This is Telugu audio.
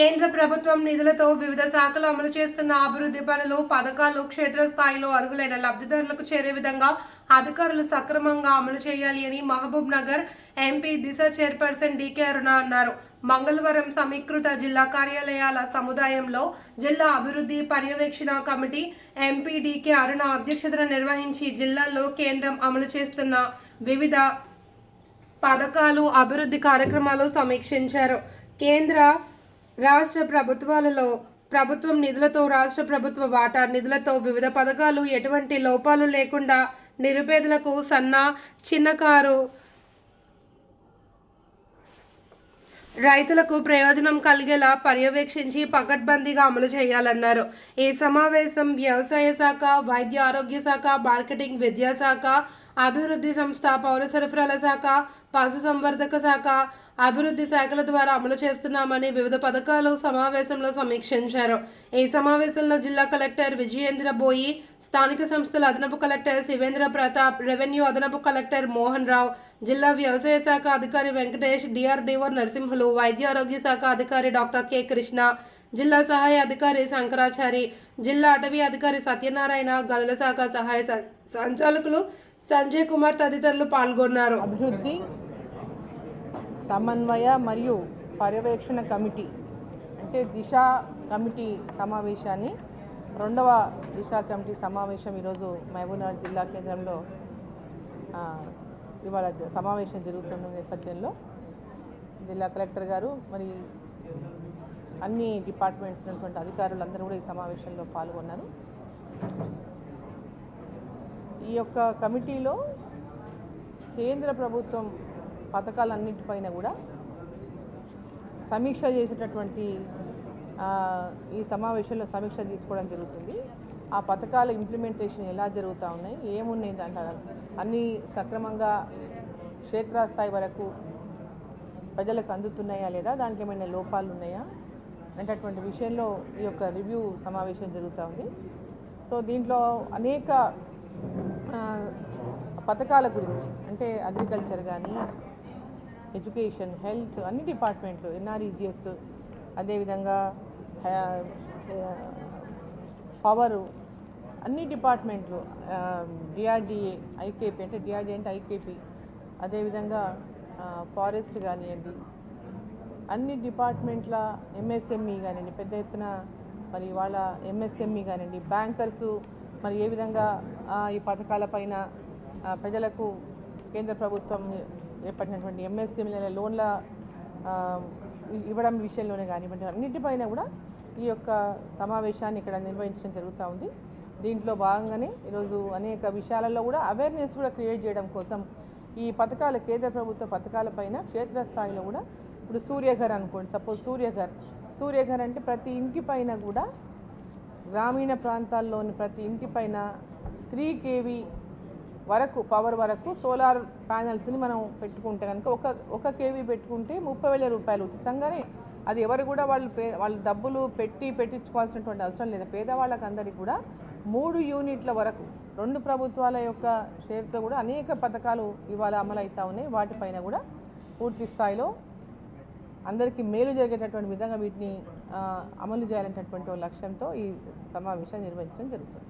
కేంద్ర ప్రభుత్వం నిధులతో వివిధ శాఖలు అమలు చేస్తున్న అభివృద్ధి పనులు పథకాలు క్షేత్రస్థాయిలో అర్హులైన లబ్ధిదారులకు చేరే విధంగా అధికారులు సక్రమంగా అమలు చేయాలి అని Mahbubnagar MP Disha chairperson DK Aruna అన్నారు. మంగళవారం సమీకృత జిల్లా కార్యాలయాల సముదాయంలో జిల్లా అభివృద్ధి పర్యవేక్షణ కమిటీ ఎంపీ డికే అరుణ అధ్యక్షతన నిర్వహించి జిల్లాలో కేంద్రం అమలు చేస్తున్న వివిధ పథకాలు అభివృద్ధి కార్యక్రమాలు సమీక్షించారు. కేంద్ర రాష్ట్ర ప్రభుత్వాలలో ప్రభుత్వం నిధులతో రాష్ట్ర ప్రభుత్వ వాటా నిధులతో వివిధ పథకాలు ఎటువంటి లోపాలు లేకుండా నిరుపేదలకు సన్న చిన్నకారు రైతులకు ప్రయోజనం కలిగేలా పర్యవేక్షించి పకడ్బందీగా అమలు చేయాలన్నారు. ఈ సమావేశం వ్యవసాయ శాఖ వైద్య ఆరోగ్య శాఖ మార్కెటింగ్ విద్యాశాఖ అభివృద్ధి సంస్థ పౌర సరఫరాల శాఖ పశుసంవర్ధక శాఖ అభివృద్ధి శాఖల ద్వారా అమలు చేస్తున్నామని వివిధ పథకాలు సమావేశంలో సమీక్షించారు. ఈ సమావేశంలో జిల్లా కలెక్టర్ విజయేంద్ర బోయి స్థానిక సంస్థల అదనపు కలెక్టర్ శివేంద్ర ప్రతాప్ రెవెన్యూ అదనపు కలెక్టర్ మోహన్ రావు జిల్లా వ్యవసాయ శాఖ అధికారి వెంకటేష్ డిఆర్డీఓ నరసింహులు వైద్య ఆరోగ్య శాఖ అధికారి డాక్టర్ కె కృష్ణ జిల్లా సహాయ అధికారి శంకరాచారి జిల్లా అటవీ అధికారి సత్యనారాయణ గనుల శాఖ సహాయ సంచాలకులు సంజయ్ కుమార్ తదితరులు పాల్గొన్నారు. అభివృద్ధి సమన్వయ మరియు పర్యవేక్షణ కమిటీ అంటే దిశ కమిటీ సమావేశాన్ని రెండవ దిశ కమిటీ సమావేశం ఈరోజు మహబూబ్నగర్ జిల్లా కేంద్రంలో ఇవాళ సమావేశం జరుగుతున్న నేపథ్యంలో జిల్లా కలెక్టర్ గారు మరి అన్ని డిపార్ట్మెంట్స్ ఉన్నటువంటి అధికారులందరూ కూడా ఈ సమావేశంలో పాల్గొన్నారు. ఈ యొక్క కమిటీలో కేంద్ర ప్రభుత్వం పథకాలన్నింటిపైన కూడా సమీక్ష చేసేటటువంటి ఈ సమావేశంలో సమీక్ష తీసుకోవడం జరుగుతుంది. ఆ పథకాల ఇంప్లిమెంటేషన్ ఎలా జరుగుతూ ఉన్నాయి ఏమున్నాయి దాంట్లో అన్నీ సక్రమంగా క్షేత్రస్థాయి వరకు ప్రజలకు అందుతున్నాయా లేదా దాంట్లో ఏమైనా లోపాలు ఉన్నాయా అనేటటువంటి విషయంలో ఈ యొక్క రివ్యూ సమావేశం జరుగుతూ ఉంది. సో దీంట్లో అనేక పథకాల గురించి అంటే అగ్రికల్చర్ కానీ ఎడ్యుకేషన్ హెల్త్ అన్ని డిపార్ట్మెంట్లు ఎన్ఆర్ఈజిఎస్ అదేవిధంగా పవరు అన్ని డిపార్ట్మెంట్లు డిఆర్డిఏ ఐకేపీ అంటే డిఆర్డిఏ అంటే ఐకేపీ అదేవిధంగా ఫారెస్ట్ కానివ్వండి అన్ని డిపార్ట్మెంట్ల ఎంఎస్ఎంఈ కానివ్వండి పెద్ద ఎత్తున మరి వాళ్ళ ఎంఎస్ఎంఈ కానివ్వండి బ్యాంకర్సు మరి ఏ విధంగా ఈ పథకాలపైన పైన ప్రజలకు కేంద్ర ప్రభుత్వం ఏర్పడినటువంటి ఎంఎస్ఎంఈల లోన్ల ఇవ్వడం విషయంలోనే కానివ్వండి అన్నిటిపైన కూడా ఈ యొక్క సమావేశాన్ని ఇక్కడ నిర్వహించడం జరుగుతూ ఉంది. దీంట్లో భాగంగానే ఈరోజు అనేక విషయాలలో కూడా అవేర్నెస్ కూడా క్రియేట్ చేయడం కోసం ఈ పథకాల కేంద్ర ప్రభుత్వ పథకాలపైన క్షేత్రస్థాయిలో కూడా ఇప్పుడు సూర్యఘర్ అనుకోండి సపోజ్ సూర్యఘర్. సూర్యఘర్ అంటే ప్రతి ఇంటి పైన కూడా గ్రామీణ ప్రాంతాల్లోని ప్రతి ఇంటి పైన త్రీ కేవీ వరకు పవర్ వరకు సోలార్ ప్యానల్స్ని మనం పెట్టుకుంటే కనుక ఒక ఒక కేవీ పెట్టుకుంటే ముప్పై వేల రూపాయలు ఉచితంగానే అది ఎవరు కూడా వాళ్ళు పే వాళ్ళు డబ్బులు పెట్టి పెట్టించుకోవాల్సినటువంటి అవసరం లేదు. పేదవాళ్ళకి అందరికీ కూడా మూడు యూనిట్ల వరకు రెండు ప్రభుత్వాల యొక్క షేర్తో కూడా అనేక పథకాలు ఇవాళ అమలు అవుతా ఉన్నాయి. వాటిపైన కూడా పూర్తి స్థాయిలో అందరికీ మేలు జరిగేటటువంటి విధంగా వీటిని అమలు చేయాలనేటటువంటి లక్ష్యంతో ఈ సమావేశం నిర్వహించడం జరుగుతుంది.